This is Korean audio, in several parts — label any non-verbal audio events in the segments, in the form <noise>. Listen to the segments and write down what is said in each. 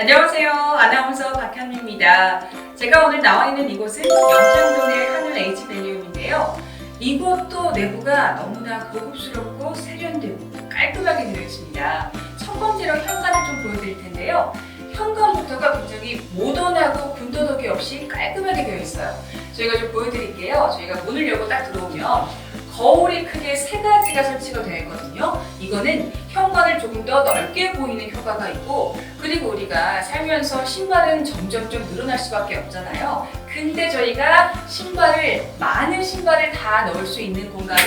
안녕하세요. 아나운서 박현미입니다. 제가 오늘 나와 있는 이곳은 영창동의 하늘 H밸리움인데요. 이곳도 내부가 너무나 고급스럽고 세련되고 깔끔하게 되어 있습니다. 첫 번째로 현관을 좀 보여드릴 텐데요. 현관부터가 굉장히 모던하고 군더더기 없이 깔끔하게 되어 있어요. 저희가 좀 보여드릴게요. 저희가 문을 열고 딱 들어오면 거울이 크게 세 가지가 설치가 되어 있거든요. 이거는 현관을 조금 더 넓게 보이는 효과가 있고 그리고 우리가 살면서 신발은 점점점 늘어날 수밖에 없잖아요. 근데 저희가 신발을 많은 신발을 다 넣을 수 있는 공간을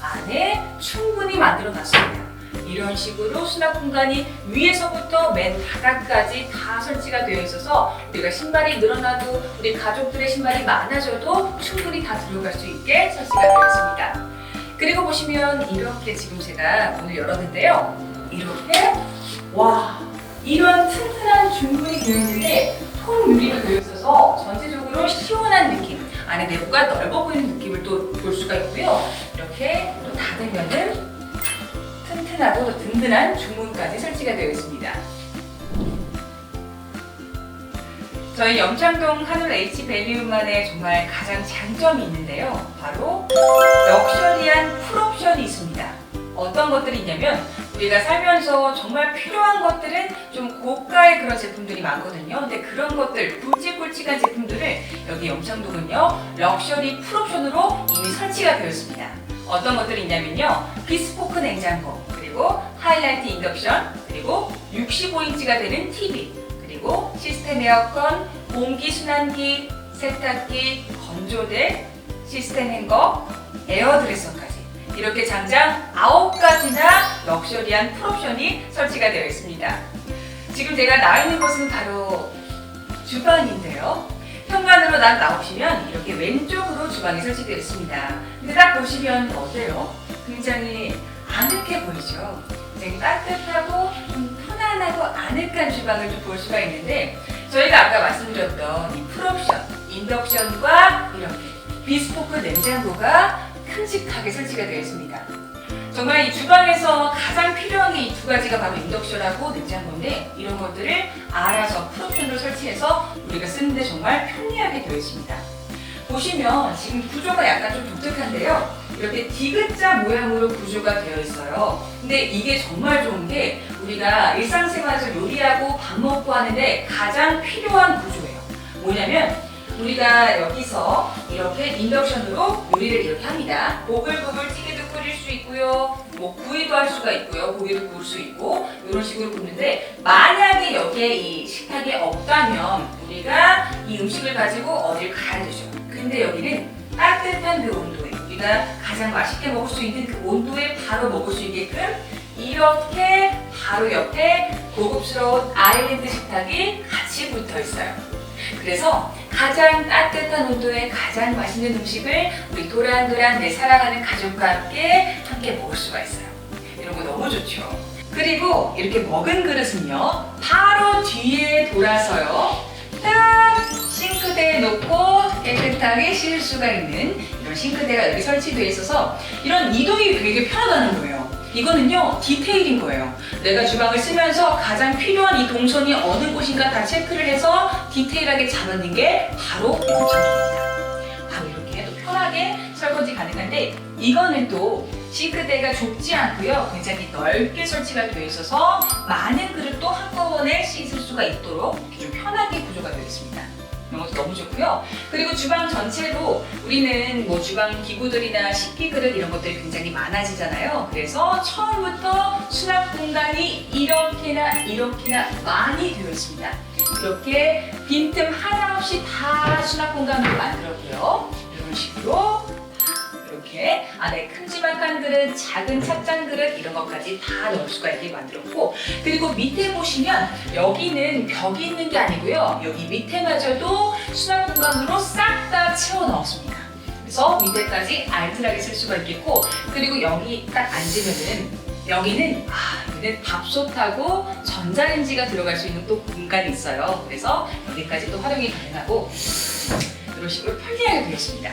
안에 충분히 만들어 놨습니다. 이런 식으로 수납 공간이 위에서부터 맨 바닥까지 다 설치가 되어 있어서 우리가 신발이 늘어나도 우리 가족들의 신발이 많아져도 충분히 다 들어갈 수 있게 설치가 되어 있습니다. 그리고 보시면 이렇게 지금 제가 문을 열었는데요. 이렇게 와 이런 튼튼한 중문이 되어 있는데 통 유리로 되어 있어서 전체적으로 시원한 느낌 안에 내부가 넓어 보이는 느낌을 또 볼 수가 있고요. 이렇게 또 닫으면은 튼튼하고 또 든든한 중문까지 설치가 되어 있습니다. 저희 염창동 하늘 H 밸리움만의 정말 가장 장점이 있는데요. 바로 럭셔리한 풀옵션이 있습니다. 어떤 것들이 있냐면 우리가 살면서 정말 필요한 것들은 좀 고가의 그런 제품들이 많거든요. 근데 그런 것들 굵직굵직한 제품들을 여기 염창동은요 럭셔리 풀옵션으로 이미 설치가 되어 있습니다. 어떤 것들이 있냐면요 비스포크 냉장고 그리고 하이라이트 인덕션 그리고 65인치가 되는 TV 그리고 시스템 에어컨 공기 순환기 세탁기 건조대 시스템 행거 에어드레서까지 이렇게 장장 9가지나 럭셔리한 풀옵션이 설치가 되어 있습니다. 지금 제가 나와 있는 곳은 바로 주방인데요. 현관으로 딱 나오시면 이렇게 왼쪽으로 주방이 설치되어 있습니다. 근데 딱 보시면 어때요? 굉장히 아늑해 보이죠? 굉장히 따뜻하고 좀 편안하고 아늑한 주방을 좀 볼 수가 있는데 저희가 아까 말씀드렸던 이 풀옵션, 인덕션과 이렇게 비스포크 냉장고가 큼직하게 설치가 되어 있습니다. 정말 이 주방에서 가장 필요한 게 이 두 가지가 바로 인덕션하고 냉장고인데 이런 것들을 알아서 풀옵션으로 설치해서 우리가 쓰는데 정말 편리하게 되어 있습니다. 보시면 지금 구조가 약간 좀 독특한데요. 이렇게 디귿자 모양으로 구조가 되어 있어요. 근데 이게 정말 좋은 게 우리가 일상생활에서 요리하고 밥 먹고 하는데 가장 필요한 구조예요. 뭐냐면 우리가 여기서 이렇게 인덕션으로 요리를 이렇게 합니다. 보글보글 찌개도 끓일 수 있고요. 뭐 구이도 할 수가 있고요. 고기도 구울 수 있고 이런 식으로 굽는데 만약에 여기에 이 식탁이 없다면 우리가 이 음식을 가지고 어딜 가야 되죠. 근데 여기는 따뜻한 그 온도에 우리가 가장 맛있게 먹을 수 있는 그 온도에 바로 먹을 수 있게끔 이렇게 바로 옆에 고급스러운 아일랜드 식탁이 같이 붙어 있어요. 그래서 가장 따뜻한 온도에 가장 맛있는 음식을 우리 도란도란 내 사랑하는 가족과 함께 함께 먹을 수가 있어요. 이런 거 너무 좋죠. 그리고 이렇게 먹은 그릇은요, 바로 뒤에 돌아서요, 딱 싱크대에 놓고 깨끗하게 씻을 수가 있는 이런 싱크대가 여기 설치되어 있어서 이런 이동이 되게 편하다는 거예요. 이거는요, 디테일인 거예요. 내가 주방을 쓰면서 가장 필요한 이 동선이 어느 곳인가 다 체크를 해서 디테일하게 잡아낸 게 바로 영창입니다. 바로 이렇게 또 편하게 설거지 가능한데 이거는 또 싱크대가 좁지 않고요. 굉장히 넓게 설치가 되어 있어서 많은 그릇도 한꺼번에 씻을 수가 있도록 좀 편하게 구조가 되어 있습니다. 이런 것도 너무 좋고요. 그리고 주방 전체로 우리는 뭐 주방 기구들이나 식기 그릇 이런 것들이 굉장히 많아지잖아요. 그래서 처음부터 수납 공간이 이렇게나 이렇게나 많이 되어 있습니다. 이렇게 빈틈 하나 없이 다 수납 공간으로 만들었고요. 이런 식으로 이렇게 안에 큼지막한 그릇, 작은 찻잔 그릇 이런 것까지 다 넣을 수가 있게 만들었고 그리고 밑에 보시면 여기는 벽이 있는 게 아니고요. 여기 밑에마저도 수납 공간으로 싹 다 채워 넣었습니다. 그래서 밑에까지 알뜰하게 쓸 수가 있겠고 그리고 여기 딱 앉으면은 여기는 아 여기는 밥솥하고 전자레인지가 들어갈 수 있는 또 공간이 있어요. 그래서 여기까지 또 활용이 가능하고 이런 식으로 편리하게 되어 있습니다.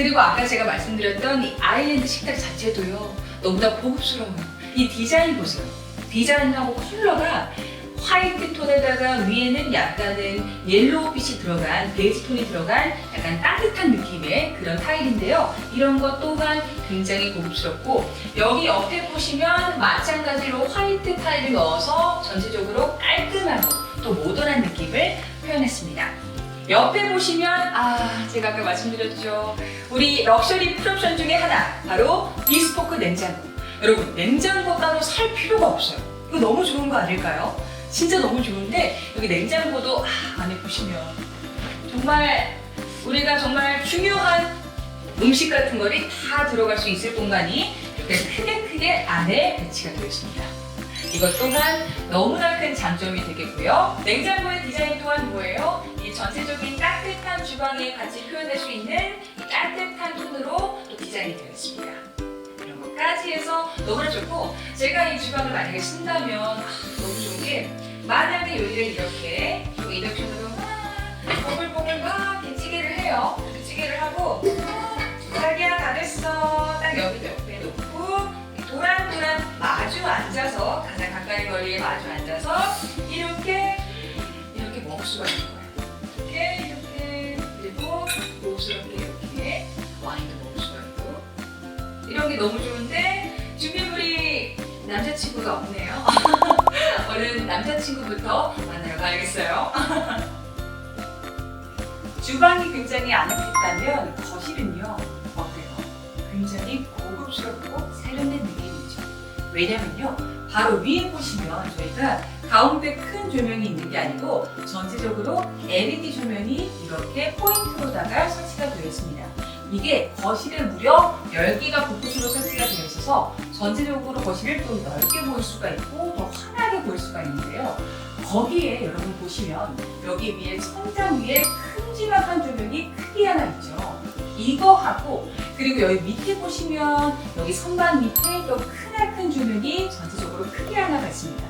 그리고 아까 제가 말씀드렸던 이 아일랜드 식탁 자체도요 너무나 고급스러워요. 이 디자인 보세요. 디자인하고 컬러가 화이트 톤에다가 위에는 약간은 옐로우빛이 들어간 베이지 톤이 들어간 약간 따뜻한 느낌의 그런 타일인데요. 이런 것 또한 굉장히 고급스럽고 여기 옆에 보시면 마찬가지로 화이트 타일을 넣어서 전체적으로 깔끔하고 또 모던한 느낌을 표현했습니다. 옆에 보시면 아 제가 아까 말씀드렸죠 우리 럭셔리 풀옵션 중에 하나 바로 비스포크 냉장고 여러분 냉장고 따로 살 필요가 없어요 이거 너무 좋은 거 아닐까요? 진짜 너무 좋은데 여기 냉장고도 아, 안에 보시면 정말 우리가 정말 중요한 음식 같은 거리 다 들어갈 수 있을 공간이 이렇게 크게 크게 안에 배치가 되어 있습니다. 이것 또한 너무나 큰 장점이 되겠고요. 냉장고의 디자인 또한 뭐예요? 이 전체적인 따뜻한 주방에 같이 표현할 수 있는 이 따뜻한 톤으로 또 디자인이 되어 있습니다. 이런 것까지 해서 너무나 좋고 제가 이 주방을 만약에 쓴다면 아, 너무 좋은 게 만약에 요리를 이렇게 또 인덕션으로 막 보글보글 막 찌개를 해요. 찌개를 하고 자기야 다 됐어. 딱 여기 옆에 놓고 도란도란 마주 앉아서 가장 가까이 거리에 마주 앉아서 이렇게 이렇게 먹을 수가 거예요. 너무 좋은데 준비물이 남자친구가 없네요. <laughs> 얼른 남자친구부터 만나러 가야겠어요. <laughs> 주방이 굉장히 아늑했다면 거실은요 어때요? 굉장히 고급스럽고 세련된 느낌이죠. 왜냐면요 바로 위에 보시면 저희가 가운데 큰 조명이 있는 게 아니고 전체적으로 LED 조명이 이렇게 포인트로다가 설치가 되어 있습니다. 이게 거실에 무려 10개가 곳곳으로 설치가 되어 있어서 전체적으로 거실을 또 넓게 보일 수가 있고 더 환하게 보일 수가 있는데요. 거기에 여러분 보시면 여기 위에 천장 위에 큼지막한 조명이 크게 하나 있죠. 이거하고 그리고 여기 밑에 보시면 여기 선반 밑에 또 크나큰 조명이 전체적으로 크게 하나가 있습니다.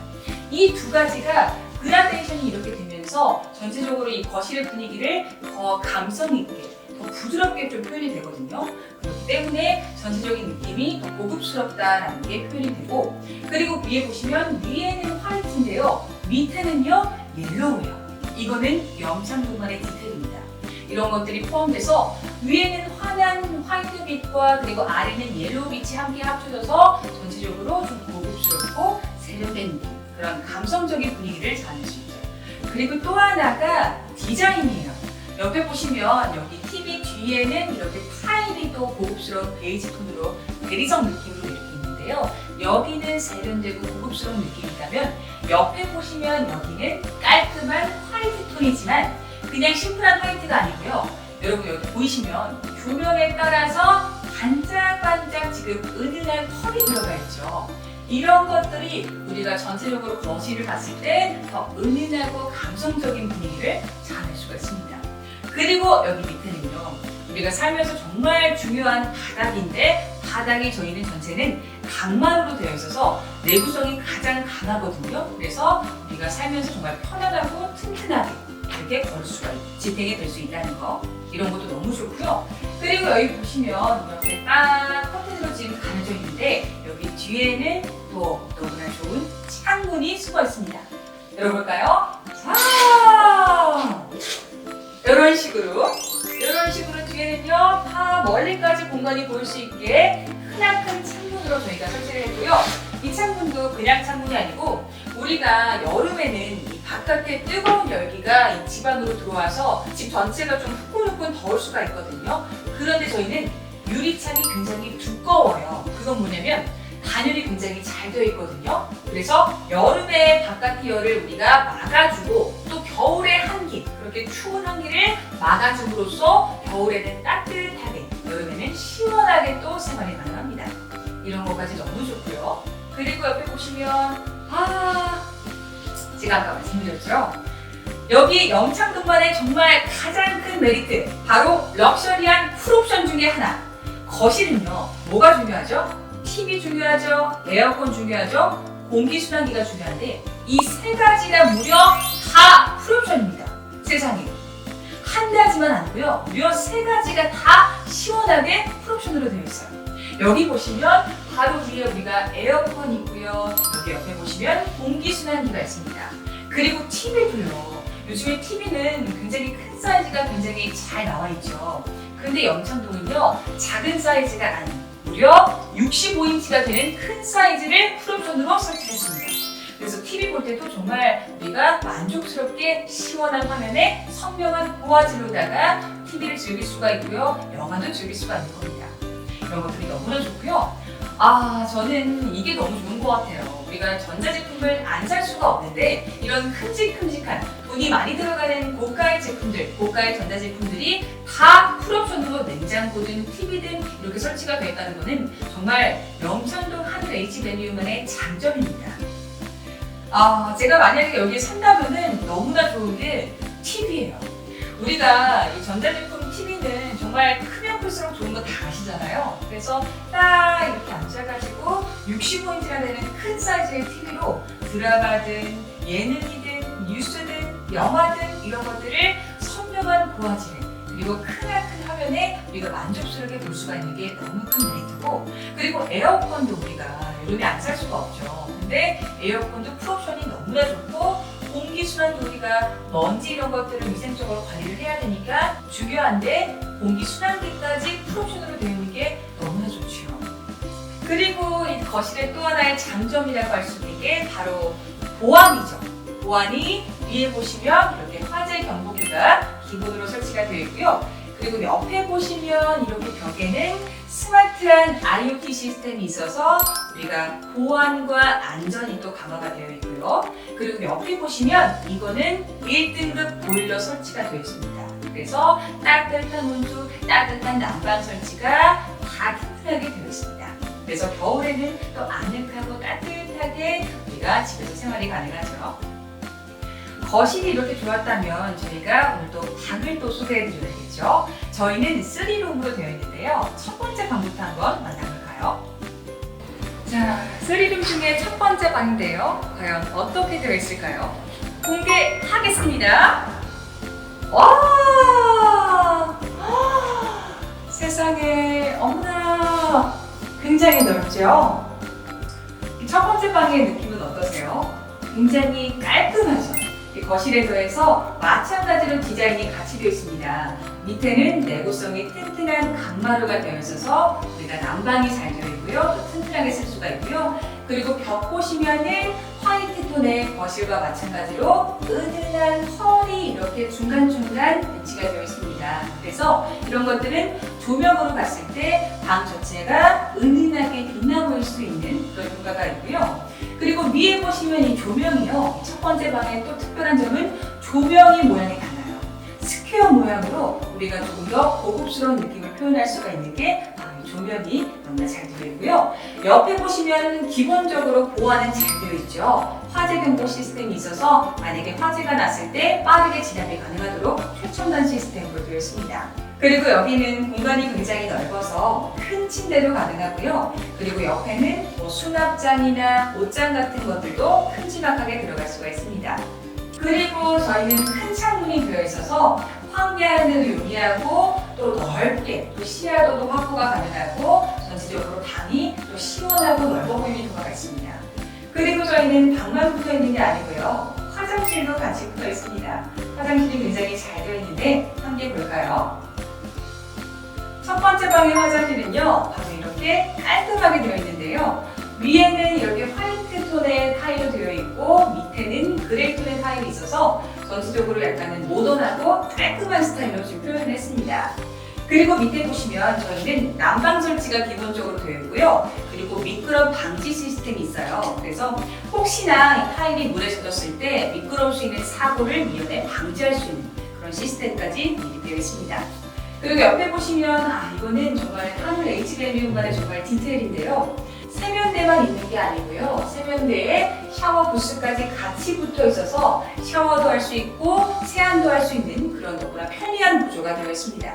이 두 가지가 그라데이션이 이렇게 되면서 전체적으로 이 거실의 분위기를 더 감성 있게 더 부드럽게 좀 표현이 되거든요. 그렇기 때문에 전체적인 느낌이 더 고급스럽다라는 게 표현이 되고 그리고 위에 보시면 위에는 화이트인데요. 밑에는요 옐로우예요. 이거는 영상동만의 디테일입니다. 이런 것들이 포함돼서 위에는 환한 화이트빛과 그리고 아래는 옐로우빛이 함께 합쳐져서 전체적으로 좀 고급스럽고 세련된 그런 감성적인 분위기를 자낼 수 있죠. 그리고 또 하나가 디자인이에요. 옆에 보시면 여기 뒤에는 이렇게 타일이 또 고급스러운 베이지 톤으로 대리석 느낌으로 이렇게 있는데요. 여기는 세련되고 고급스러운 느낌이라면 옆에 보시면 여기는 깔끔한 화이트 톤이지만 그냥 심플한 화이트가 아니고요. 여러분 여기 보이시면 조명에 따라서 반짝반짝 지금 은은한 펄이 들어가 있죠. 이런 것들이 우리가 전체적으로 거실을 봤을 때 더 은은하고 감성적인 분위기를 자낼 수가 있습니다. 그리고 여기. 우리가 살면서 정말 중요한 바닥인데 바닥이 저희는 전체는 강마루로 되어 있어서 내구성이 가장 강하거든요. 그래서 우리가 살면서 정말 편안하고 튼튼하게 이렇게 걸 수가 있, 지탱이 될 수 있다는 거 이런 것도 너무 좋고요. 그리고 여기 보시면 이렇게 딱 커튼으로 지금 가려져 있는데 여기 뒤에는 또 너무나 좋은 창문이 숨어 있습니다. 열어볼까요? 식으로 이런 식으로 뒤에는요 다 멀리까지 공간이 보일 수 있게 크나큰 창문으로 저희가 설치를 했고요. 이 창문도 그냥 창문이 아니고 우리가 여름에는 이 바깥에 뜨거운 열기가 이 집 안으로 들어와서 집 전체가 좀 후끈후끈 더울 수가 있거든요. 그런데 저희는 유리창이 굉장히 두꺼워요. 그건 뭐냐면 단열이 굉장히 잘 되어 있거든요. 그래서 여름에 바깥의 열을 우리가 막아주고 또 겨울의 한기, 그렇게 추운 한기를 막아줌으로써 겨울에는 따뜻하게, 여름에는 시원하게 또 생활이 가능합니다. 이런 것까지 너무 좋고요. 그리고 옆에 보시면 아 제가 아까 말씀드렸죠. 여기 영창동만의 정말 가장 큰 메리트 바로 럭셔리한 풀옵션 중에 하나 거실은요 뭐가 중요하죠? TV 중요하죠 에어컨 중요하죠 공기순환기가 중요한데 이 세 가지가 무려 다 풀옵션입니다 세상에 한 가지만 아니고요 무려 세 가지가 다 시원하게 풀옵션으로 되어 있어요 여기 보시면 바로 위에 우리가 에어컨 있고요 여기 옆에 보시면 공기순환기가 있습니다 그리고 TV도요. 요즘에 TV는 굉장히 큰 사이즈가 굉장히 잘 나와 있죠. 근데 영창동은요, 작은 사이즈가 아닌 무려 65인치가 되는 큰 사이즈를 풀옵션으로 설치했습니다. 그래서 TV 볼 때도 정말 우리가 만족스럽게 시원한 화면에 선명한 고화질로다가 TV를 즐길 수가 있고요. 영화도 즐길 수가 있는 겁니다. 이런 것들이 너무나 좋고요. 아, 저는 이게 너무 좋은 것 같아요. 우리가 전자제품을 안 살 수가 없는데 이런 큼직큼직한 돈이 많이 들어가는 고가의 제품들, 고가의 전자제품들이 다 풀옵션으로 냉장고든 TV든 이렇게 설치가 되어 있다는 것은 정말 영천동 한일 H밸류만의 장점입니다. 아, 제가 만약에 여기 산다면은 너무나 좋은 게 TV예요. 우리가 이 전자제품 TV는 정말 크면 클수록 좋은 거 다 아시잖아요. 그래서 딱 이렇게 앉아가지고 65인치가 되는 큰 사이즈의 TV로 드라마든 예능이든 뉴스든 영화든 이런 것들을 선명한 고화질 그 리고 크나큰 화면에 우리가 만족스럽게 볼 수가 있는 게 너무 큰 메리트고 그리고 에어컨도 우리가 여름에 안 살 수가 없죠. 근데 에어컨도 풀옵션이 너무나 좋고 공기순환도 우리가 먼지 이런 것들을 위생적으로 관리를 해야 되니까 중요한데 공기순환기까지 풀옵션으로 되어 있는 게 너무나 좋죠. 그리고 이 거실의 또 하나의 장점이라고 할 수 있는 게 바로 보안이죠. 보안이 위에 보시면 이렇게 화재 경보기가 기본으로 설치가 되어 있고요. 그리고 옆에 보시면 이렇게 벽에는 스마트한 IoT 시스템이 있어서 우리가 보안과 안전이 또 강화가 되어 있고요. 그리고 옆에 보시면 이거는 1등급 보일러 설치가 되어 있습니다. 그래서 따뜻한 온수, 따뜻한 난방 설치가 다 튼튼하게 되어 있습니다. 그래서 겨울에는 또 아늑하고 따뜻하게 우리가 집에서 생활이 가능하죠. 거실이 이렇게 좋았다면 저희가 오늘 또 방을 또 소개해 드려야겠죠. 저희는 3룸으로 되어 있는데요. 첫 번째 방부터 한번 만나볼까요? 자, 3룸 중에 첫 번째 방인데요. 과연 어떻게 되어 있을까요? 공개하겠습니다. 와! 세상에, 어머나! 굉장히 넓죠? 이첫 번째 방의 느낌은 어떠세요? 굉장히 깔끔하죠? 이 거실에 더해서 마찬가지로 디자인이 같이 되어 있습니다. 밑에는 내구성이 튼튼한 강마루가 되어 있어서 우리가 난방이 잘 되어 있고요. 또 튼튼하게 쓸 수가 있고요. 그리고 벽 보시면은 화이트 톤의 거실과 마찬가지로 은은한 펄이 이렇게 중간중간 배치가 되어 있습니다. 그래서 이런 것들은 조명으로 봤을 때 방 전체가 은은하게 빛나 보일 수 있는 그런 효과가 있고요. 그리고 위에 보시면 이 조명이요. 첫 번째 방의 또 특별한 점은 조명의 모양이 달라요. 스퀘어 모양으로 우리가 조금 더 고급스러운 느낌을 표현할 수가 있는 게 조명이 너무나 잘 되어 있고요. 옆에 보시면 기본적으로 보안은 잘 되어 있죠. 화재 경보 시스템이 있어서 만약에 화재가 났을 때 빠르게 진압이 가능하도록 최첨단 시스템으로 되어 있습니다. 그리고 여기는 공간이 굉장히 넓어서 큰 침대도 가능하고요. 그리고 옆에는 뭐 수납장이나 옷장 같은 것들도 큼지막하게 들어갈 수가 있습니다. 그리고 저희는 큰 창문이 되어 있어서 환기하는 용이하고 또 넓게 또 시야도도 확보가 가능하고 전체적으로 방이 또 시원하고 넓어 보이는 효과가 있습니다. 그리고 저희는 방만 붙어 있는 게 아니고요. 화장실도 같이 붙어 있습니다. 화장실이 굉장히 잘 되어 있는데 함께 볼까요? 첫 번째 방의 화장실은요, 바로 이렇게 깔끔하게 되어 있는데요. 위에는 이렇게 화이트 톤의 타일로 되어 있고, 밑에는 그레이 톤의 타일이 있어서 전체적으로 약간은 모던하고 깔끔한 스타일로 지금 표현을 했습니다. 그리고 밑에 보시면 저희는 난방 설치가 기본적으로 되어 있고요. 그리고 미끄럼 방지 시스템이 있어요. 그래서 혹시나 이 타일이 물에 젖었을 때 미끄러울 수 있는 사고를 미연에 방지할 수 있는 그런 시스템까지 미리 되어 있습니다. 그리고 옆에 보시면 아 이거는 정말 하늘 H밸류만의 정말 디테일인데요. 세면대만 있는 게 아니고요. 세면대에 샤워 부스까지 같이 붙어 있어서 샤워도 할 수 있고 세안도 할 수 있는 그런 너무나 편리한 구조가 되어 있습니다.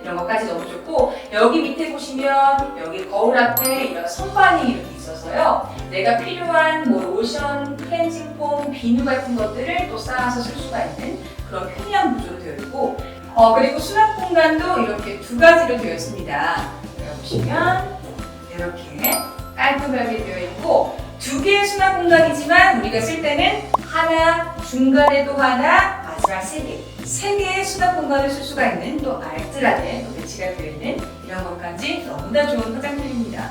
이런 것까지 너무 좋고 여기 밑에 보시면 여기 거울 앞에 이런 선반이 이렇게 있어서요. 내가 필요한 뭐 로션, 클렌징 폼, 비누 같은 것들을 또 쌓아서 쓸 수가 있는 그런 편리한 구조로 되어 있고 어, 그리고 수납 공간도 이렇게 두 가지로 되어 있습니다. 보시면 이렇게 깔끔하게 되어 있고 두 개의 수납 공간이지만 우리가 쓸 때는 하나, 중간에도 하나, 마지막 세 개. 세 개의 수납 공간을 쓸 수가 있는 또 알뜰하게 또 배치가 되어 있는 이런 것까지 너무나 좋은 화장실입니다.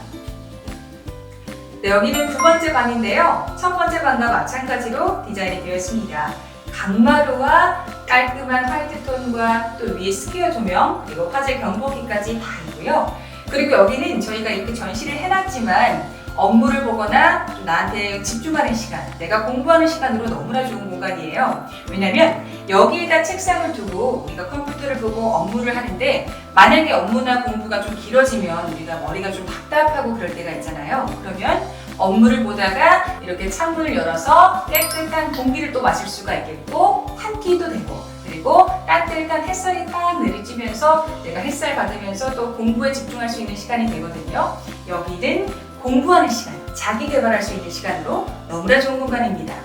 네, 여기는 두 번째 방인데요. 첫 번째 방과 마찬가지로 디자인이 되어 있습니다. 강마루와 깔끔한 화이트 톤과 또 위에 스퀘어 조명 그리고 화재 경보기까지 다 있고요. 그리고 여기는 저희가 이렇게 전시를 해놨지만 업무를 보거나 좀 나한테 집중하는 시간, 내가 공부하는 시간으로 너무나 좋은 공간이에요. 왜냐면 여기에다 책상을 두고 우리가 컴퓨터를 보고 업무를 하는데 만약에 업무나 공부가 좀 길어지면 우리가 머리가 좀 답답하고 그럴 때가 있잖아요. 그러면 업무를 보다가 이렇게 창문을 열어서 깨끗한 공기를 또 마실 수가 있겠고 환기도 되고 그리고 따뜻한 햇살이 딱 내리쬐면서 내가 햇살 받으면서 또 공부에 집중할 수 있는 시간이 되거든요. 여기는 공부하는 시간, 자기 개발할 수 있는 시간으로 너무나 좋은 공간입니다.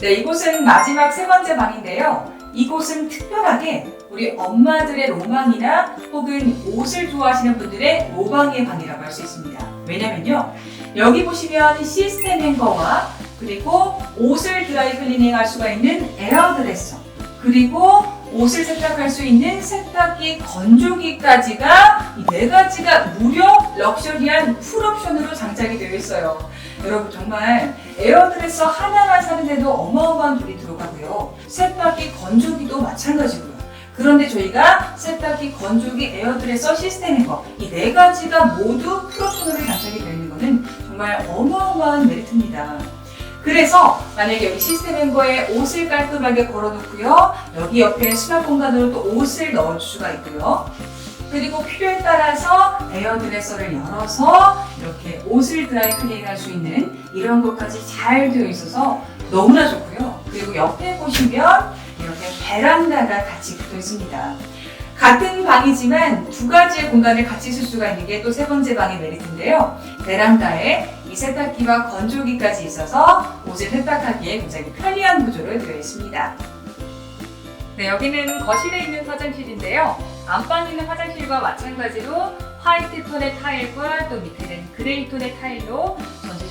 네, 이곳은 마지막 세 번째 방인데요. 이곳은 특별하게 우리 엄마들의 로망이나 혹은 옷을 좋아하시는 분들의 로망의 방이라고 할 수 있습니다. 왜냐면요. 여기 보시면 시스템 행거와 그리고 옷을 드라이 클리닝 할 수가 있는 에어드레서 그리고 옷을 세탁할 수 있는 세탁기 건조기까지가 이 네 가지가 무려 럭셔리한 풀옵션으로 장착이 되어 있어요. 여러분 정말 에어드레서 하나만 사는데도 어마어마한 돈이 들어가고요. 세탁기 건조기도 마찬가지고요. 그런데 저희가 세탁기, 건조기, 에어드레서, 시스템인 거, 이 네 가지가 모두 풀옵션으로 장착이 되어 있는 거는 정말 어마어마한 메리트입니다. 그래서 만약에 여기 시스템 앵거에 옷을 깔끔하게 걸어놓고요. 여기 옆에 수납 공간으로 또 옷을 넣을 수가 있고요. 그리고 필요에 따라서 에어드레서를 열어서 이렇게 옷을 드라이 클리닝 할 수 있는 이런 것까지 잘 되어 있어서 너무나 좋고요. 그리고 옆에 보시면 베란다가 같이 붙어 있습니다. 같은 방이지만 두 가지의 공간을 같이 쓸 수가 있는 게 또 세 번째 방의 메리트인데요. 베란다에 이 세탁기와 건조기까지 있어서 옷을 세탁하기에 굉장히 편리한 구조로 되어 있습니다. 네, 여기는 거실에 있는 화장실인데요. 안방에 있는 화장실과 마찬가지로 화이트 톤의 타일과 또 밑에는 그레이 톤의 타일로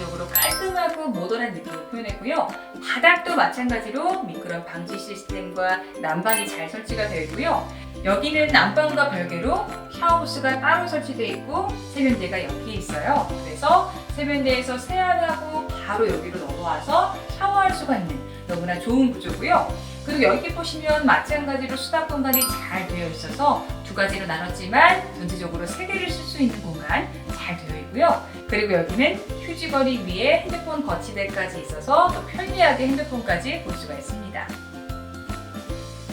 전체적으로 깔끔하고 모던한 느낌을 표현했고요. 바닥도 마찬가지로 미끄럼 방지 시스템과 난방이 잘 설치가 되어 있고요. 여기는 난방과 별개로 샤워부스가 따로 설치되어 있고 세면대가 여기에 있어요. 그래서 세면대에서 세안하고 바로 여기로 넘어와서 샤워할 수가 있는 너무나 좋은 구조고요. 그리고 여기 보시면 마찬가지로 수납 공간이 잘 되어 있어서 두 가지로 나눴지만 전체적으로 세 개를 쓸 수 있는 공간 잘 되어 있고요. 그리고 여기는 휴지거리 위에 핸드폰 거치대까지 있어서 또 편리하게 핸드폰까지 볼 수가 있습니다.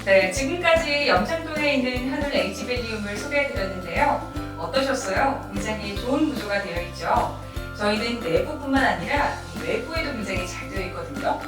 네, 지금까지 염창동에 있는 한울 H밸리움을 소개해드렸는데요. 어떠셨어요? 굉장히 좋은 구조가 되어 있죠. 저희는 내부뿐만 아니라 이 외부에도 굉장히 잘 되어 있거든요.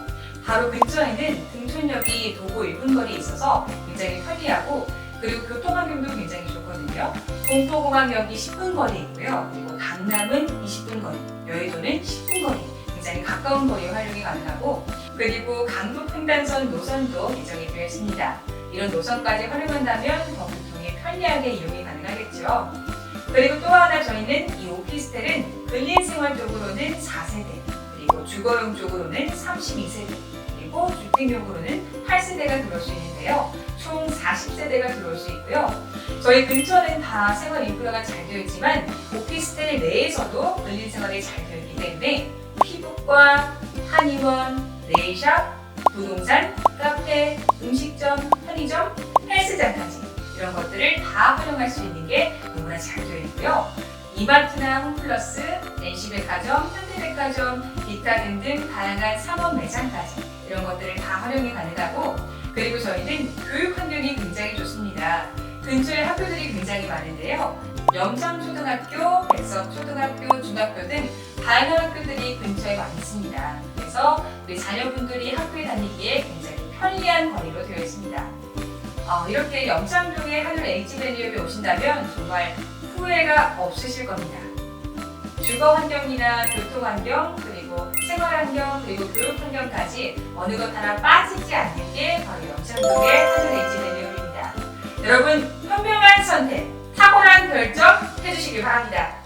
바로 근처에는 등촌역이 도보 1분 거리에 있어서 굉장히 편리하고 그리고 교통환경도 굉장히 좋거든요. 공포공항역이 10분 거리에 있고요. 그리고 강남은 20분 거리, 여의도는 10분 거리, 굉장히 가까운 거리에 활용이 가능하고 그리고 강북 횡단선 노선도 예정이 되어 있습니다. 이런 노선까지 활용한다면 더 교통이 편리하게 이용이 가능하겠죠. 그리고 또 하나 저희는 이 오피스텔은 근린 생활 쪽으로는 4세대, 주거용 쪽으로는 32세대, 그리고 주택용으로는 8세대가 들어올 수 있는데요. 총 40세대가 들어올 수 있고요. 저희 근처는 다 생활 인프라가 잘 되어 있지만 오피스텔 내에서도 근린 생활이 잘 되어 있기 때문에 피부과, 한의원, 네일샵, 부동산, 카페, 음식점, 편의점, 헬스장까지 이런 것들을 다 활용할 수 있는 게 너무나 잘 되어 있고요. 이마트나 홈플러스, NC백화점, 현대백화점, 기타 등 등 다양한 상업 매장까지 이런 것들을 다 활용이 가능하고 그리고 저희는 교육 환경이 굉장히 좋습니다. 근처에 학교들이 굉장히 많은데요. 영창초등학교, 백석초등학교, 중학교 등 다양한 학교들이 근처에 많이 있습니다. 그래서 우리 자녀분들이 학교에 다니기에 굉장히 편리한 거리로 되어 있습니다. 어, 이렇게 영창동의 하늘 H밸리움에 오신다면 정말 후회가 없으실 겁니다. 주거 환경이나 교통 환경, 그리고 생활 환경, 그리고 교육 환경까지 어느 것 하나 빠지지 않는 게 바로 영창동의 하늘 H밸리움입니다. 여러분, 현명한 선택, 탁월한 결정 해주시길 바랍니다.